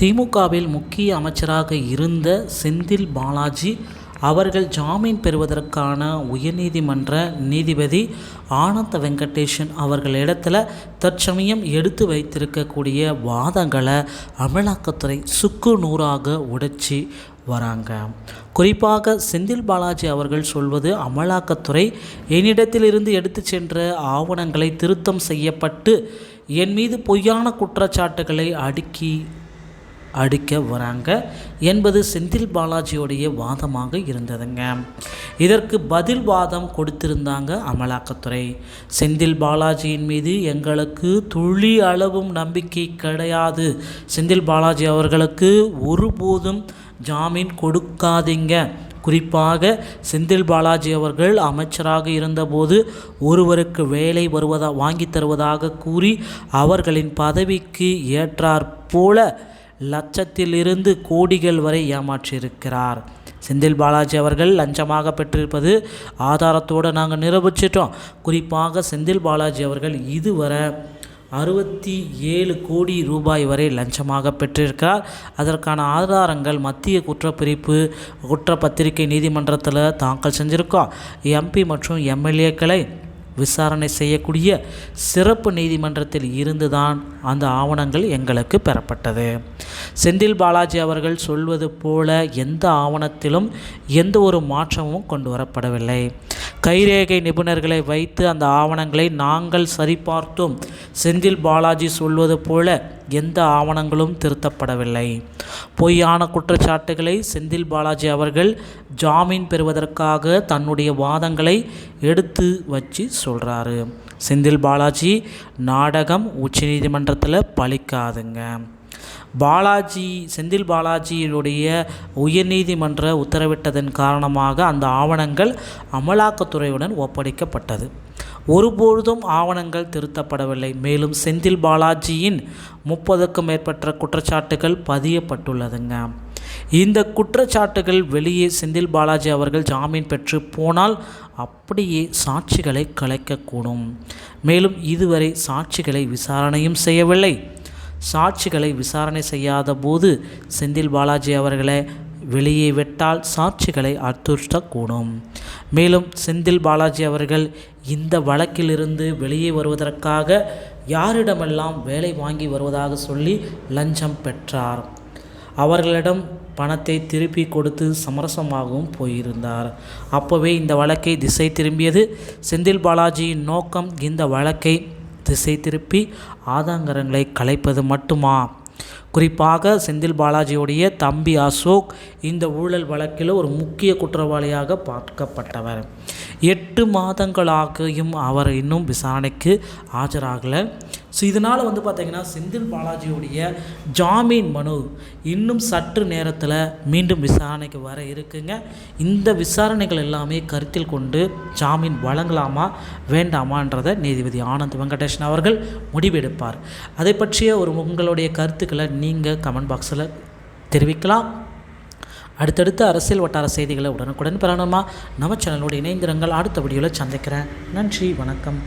திமுகவில் முக்கிய அமைச்சராக இருந்த செந்தில் பாலாஜி அவர்கள் ஜாமீன் பெறுவதற்கான உயர்நீதிமன்ற நீதிபதி ஆனந்த வெங்கடேஷன் அவர்களிடத்தில் தற்சமயம் எடுத்து வைத்திருக்கக்கூடிய வாதங்களை அமலாக்கத்துறை சுக்கு நூறாக உடைச்சி வராங்க. குறிப்பாக செந்தில் பாலாஜி அவர்கள் சொல்வது அமலாக்கத்துறை என்னிடத்திலிருந்து எடுத்து சென்ற ஆவணங்களை திருத்தம் செய்யப்பட்டு என் மீது பொய்யான குற்றச்சாட்டுகளை அடுக்கி அடிக்க வராங்க. என்பது செந்தில் பாலாஜியோடைய வாதமாக இருந்ததுங்க. இதற்கு பதில் வாதம் கொடுத்திருந்தாங்க அமலாக்கத்துறை. செந்தில் பாலாஜியின் மீது எங்களுக்கு துளி அளவும் நம்பிக்கை கிடையாது. செந்தில் பாலாஜி அவர்களுக்கு ஒருபோதும் ஜாமீன் கொடுக்காதீங்க. குறிப்பாக செந்தில் பாலாஜி அவர்கள் அமைச்சராக இருந்தபோது ஒருவருக்கு வேலை வருவதா வாங்கி தருவதாக கூறி அவர்களின் பதவிக்கு ஏற்றாற் போல லட்சத்திலிருந்து கோடிகள் வரை ஏமாற்றியிருக்கிறார். செந்தில் பாலாஜி அவர்கள் லஞ்சமாக பெற்றிருப்பது ஆதாரத்தோடு நாங்கள் நிரூபிச்சிட்டோம். குறிப்பாக செந்தில் பாலாஜி அவர்கள் இதுவரை அறுபத்தி ஏழு கோடி ரூபாய் வரை லஞ்சமாக பெற்றிருக்கிறார். அதற்கான ஆதாரங்கள் மத்திய குற்றப்பிரிப்பு குற்றப்பத்திரிகை நீதிமன்றத்தில் தாக்கல் செஞ்சுருக்கோம். எம்பி மற்றும் எம்எல்ஏக்களை விசாரணை செய்யக்கூடிய சிறப்பு நீதிமன்றத்தில் இருந்துதான் அந்த ஆவணங்கள் எங்களுக்கு பெறப்பட்டது. செந்தில் பாலாஜி அவர்கள் சொல்வது போல எந்த ஆவணத்திலும் எந்த ஒரு மாற்றமும் கொண்டு வரப்படவில்லை. கைரேகை நிபுணர்களை வைத்து அந்த ஆவணங்களை நாங்கள் சரிபார்த்தோம். செந்தில் பாலாஜி சொல்வது போல எந்த ஆவணங்களும் திருத்தப்படவில்லை. பொய்யான குற்றச்சாட்டுகளை செந்தில் பாலாஜி அவர்கள் ஜாமீன் பெறுவதற்காக தன்னுடைய வாதங்களை எடுத்து வச்சு சொல்கிறாரு செந்தில் பாலாஜி நாடகம் உச்சநீதிமன்றத்தில் பழிக்காதுங்க. பாலாஜி செந்தில் பாலாஜியினுடைய உயர்நீதிமன்ற உத்தரவிட்டதன் காரணமாக அந்த ஆவணங்கள் அமலாக்கத்துறையுடன் ஒப்படைக்கப்பட்டது. ஒருபொழுதும் ஆவணங்கள் திருத்தப்படவில்லை. மேலும் செந்தில் பாலாஜியின் முப்பதுக்கும் மேற்பட்ட குற்றச்சாட்டுகள் பதியப்பட்டுள்ளதுங்க. இந்த குற்றச்சாட்டுகள் வெளியே செந்தில் பாலாஜி அவர்கள் ஜாமீன் பெற்று போனால் அப்படியே சாட்சிகளை கலைக்கக்கூடும். மேலும் இதுவரை சாட்சிகளை விசாரணையும் செய்யவில்லை. சாட்சிகளை விசாரணை செய்யாத போது செந்தில் பாலாஜி அவர்களை வெளியே விட்டால் சாட்சிகளை அத்துஷ்டக்கூடும். மேலும் செந்தில் பாலாஜி அவர்கள் இந்த வழக்கிலிருந்து வெளியே வருவதற்காக யாரிடமெல்லாம் வேலை வாங்கி வருவதாக சொல்லி லஞ்சம் பெற்றார். அவர்களிடம் பணத்தை திருப்பி கொடுத்து சமரசமாகவும் போயிருந்தார். அப்போவே இந்த வழக்கை திசை திரும்பியது செந்தில் பாலாஜியின் நோக்கம் இந்த வழக்கை திசை திருப்பி ஆதாங்கரங்களை கலைப்பது மட்டுமா? குறிப்பாக செந்தில் பாலாஜியுடைய தம்பி அசோக் இந்த ஊழல் வழக்கில் ஒரு முக்கிய குற்றவாளியாக பார்க்கப்பட்டவர். எட்டு மாதங்களாகியும் அவர் இன்னும் விசாரணைக்கு ஆஜராகலை. ஸோ இதனால் வந்து பார்த்திங்கன்னா செந்தில் பாலாஜியுடைய ஜாமீன் மனு இன்னும் சற்று நேரத்தில் மீண்டும் விசாரணைக்கு வர இருக்குங்க. இந்த விசாரணைகள் எல்லாமே கருத்தில் கொண்டு ஜாமீன் வழங்கலாமா வேண்டாமான்றதை நீதிபதி ஆனந்த் வெங்கடேஷன் அவர்கள் முடிவெடுப்பார். அதை பற்றிய ஒரு உங்களுடைய கருத்துக்களை நீங்கள் கமெண்ட் பாக்ஸில் தெரிவிக்கலாம். அடுத்தடுத்த அரசியல் வட்டார செய்திகளை உடனுக்குடன் பெறணுமா? நம்ம சேனலோடு இணைந்திருங்கள். அடுத்த வீடியோவில் சந்திக்கிறேன். நன்றி வணக்கம்.